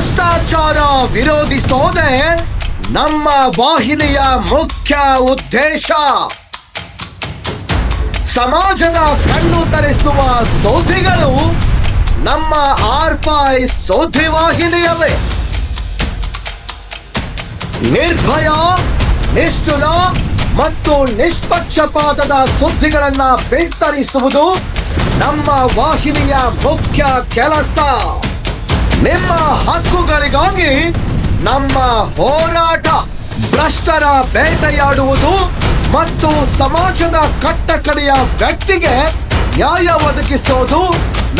ಭ್ರಷ್ಟಾಚಾರ ವಿರೋಧಿಸೋದೆ ನಮ್ಮ ವಾಹಿನಿಯ ಮುಖ್ಯ ಉದ್ದೇಶ. ಸಮಾಜದ ಕಣ್ಣು ತರಿಸುವ ಸೋಧಿಗಳು ನಮ್ಮ ಆರ್ಫೈ ಸೋಧಿ ವಾಹಿನಿಯವೇ. ನಿರ್ಭಯ, ನಿಷ್ಠುರ ಮತ್ತು ನಿಷ್ಪಕ್ಷಪಾತದ ಸುದ್ದಿಗಳನ್ನ ಬಿತ್ತರಿಸುವುದು ನಮ್ಮ ವಾಹಿನಿಯ ಮುಖ್ಯ ಕೆಲಸ. ನಿಮ್ಮ ಹಕ್ಕುಗಳಿಗಾಗಿ ನಮ್ಮ ಹೋರಾಟ ಭ್ರಷ್ಟರ ಬೇಟೆಯಾಡುವುದು ಮತ್ತು ಸಮಾಜದ ಕಟ್ಟಕಡೆಯ ವ್ಯಕ್ತಿಗೆ ನ್ಯಾಯ ಒದಗಿಸೋದು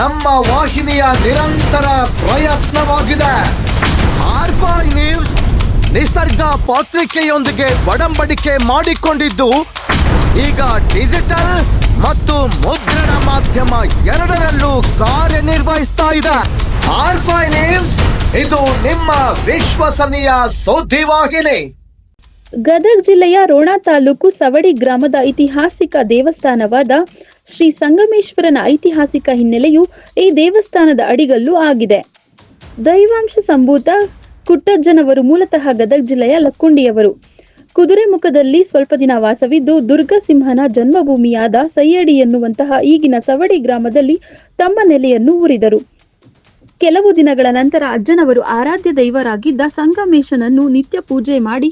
ನಮ್ಮ ವಾಹಿನಿಯ ನಿರಂತರ ಪ್ರಯತ್ನವಾಗಿದೆ. ನ್ಯೂಸ್ ನಿಸರ್ಗ ಪತ್ರಿಕೆಯೊಂದಿಗೆ ಒಡಂಬಡಿಕೆ ಮಾಡಿಕೊಂಡಿದ್ದು, ಈಗ ಡಿಜಿಟಲ್ ಮತ್ತು ಮುದ್ರಣ ಮಾಧ್ಯಮ ಎರಡರಲ್ಲೂ ಕಾರ್ಯನಿರ್ವಹಿಸ್ತಾ ಇದೆ. ಆರ್ಫೈ ನ್ಯೂಸ್, ಇದು ನಿಮ್ಮ ವಿಶ್ವಸನೀಯ ಸುದ್ದಿವಾಹಿನಿ ಗದಗ ಜಿಲ್ಲೆಯ ರೋಣ ತಾಲೂಕು ಸವಡಿ ಗ್ರಾಮದ ಐತಿಹಾಸಿಕ ದೇವಸ್ಥಾನವಾದ ಶ್ರೀ ಸಂಗಮೇಶ್ವರನ ಐತಿಹಾಸಿಕ ಹಿನ್ನೆಲೆಯು ಈ ದೇವಸ್ಥಾನದ ಅಡಿಗಲ್ಲು ಆಗಿದೆ. ದೈವಾಂಶ ಸಂಭೂತ ಕುಟ್ಟಜ್ಜನವರು ಮೂಲತಃ ಗದಗ ಜಿಲ್ಲೆಯ ಲಕ್ಕುಂಡಿಯವರು. ಕುದುರೆಮುಖದಲ್ಲಿ ಸ್ವಲ್ಪ ದಿನ ವಾಸವಿದ್ದು ದುರ್ಗಸಿಂಹನ ಜನ್ಮಭೂಮಿಯಾದ ಸೈಯಡಿ ಎನ್ನುವಂತಹ ಈಗಿನ ಸವಡಿ ಗ್ರಾಮದಲ್ಲಿ ತಮ್ಮ ನೆಲೆಯನ್ನು ಊರಿದರು ಕೆಲವು ದಿನಗಳ ನಂತರ ಅಜ್ಜನವರು ಆರಾಧ್ಯ ದೈವರಾಗಿದ್ದ ಸಂಗಮೇಶನನ್ನು ನಿತ್ಯ ಪೂಜೆ ಮಾಡಿ,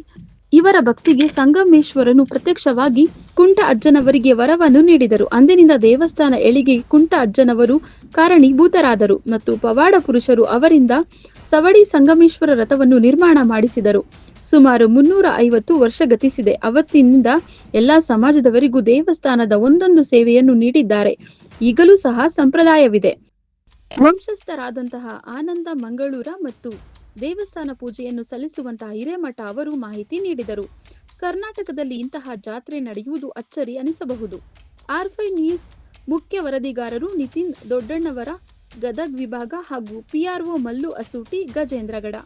ಇವರ ಭಕ್ತಿಗೆ ಸಂಗಮೇಶ್ವರನು ಪ್ರತ್ಯಕ್ಷವಾಗಿ ಕುಂಟ ಅಜ್ಜನವರಿಗೆ ವರವನ್ನು ನೀಡಿದರು. ಅಂದಿನಿಂದ ದೇವಸ್ಥಾನ ಎಳಿಗೆ ಕುಂಟ ಅಜ್ಜನವರು ಕಾರಣೀಭೂತರಾದರು ಮತ್ತು ಪವಾಡ ಪುರುಷರು ಅವರಿಂದ ಸವಡಿ ಸಂಗಮೇಶ್ವರ ರಥವನ್ನು ನಿರ್ಮಾಣ ಮಾಡಿಸಿದರು. ಸುಮಾರು ಮುನ್ನೂರ ಐವತ್ತು ವರ್ಷ ಗತಿಸಿದೆ. ಅವತ್ತಿನಿಂದ ಎಲ್ಲಾ ಸಮಾಜದವರಿಗೂ ದೇವಸ್ಥಾನದ ಒಂದೊಂದು ಸೇವೆಯನ್ನು ನೀಡಿದ್ದಾರೆ. ಈಗಲೂ ಸಹ ಸಂಪ್ರದಾಯವಿದೆ. ವಂಶಸ್ಥರಾದಂತಹ ಆನಂದ, ಮಂಗಳೂರ ಮತ್ತು ದೇವಸ್ಥಾನ ಪೂಜೆಯನ್ನು ಸಲ್ಲಿಸುವಂತಹ ಹಿರೇಮಠ ಅವರು ಮಾಹಿತಿ ನೀಡಿದರು. ಕರ್ನಾಟಕದಲ್ಲಿ ಇಂತಹ ಜಾತ್ರೆ ನಡೆಯುವುದು ಅಚ್ಚರಿ ಅನಿಸಬಹುದು. ಆರ್ಫೈ ನ್ಯೂಸ್ ಮುಖ್ಯ ವರದಿಗಾರರು ನಿತಿನ್ ದೊಡ್ಡಣ್ಣವರ ಗದಗ್ ವಿಭಾಗ ಹಾಗೂ ಪಿಆರ್ಒ ಮಲ್ಲು ಅಸೂಟಿ, ಗಜೇಂದ್ರಗಡ.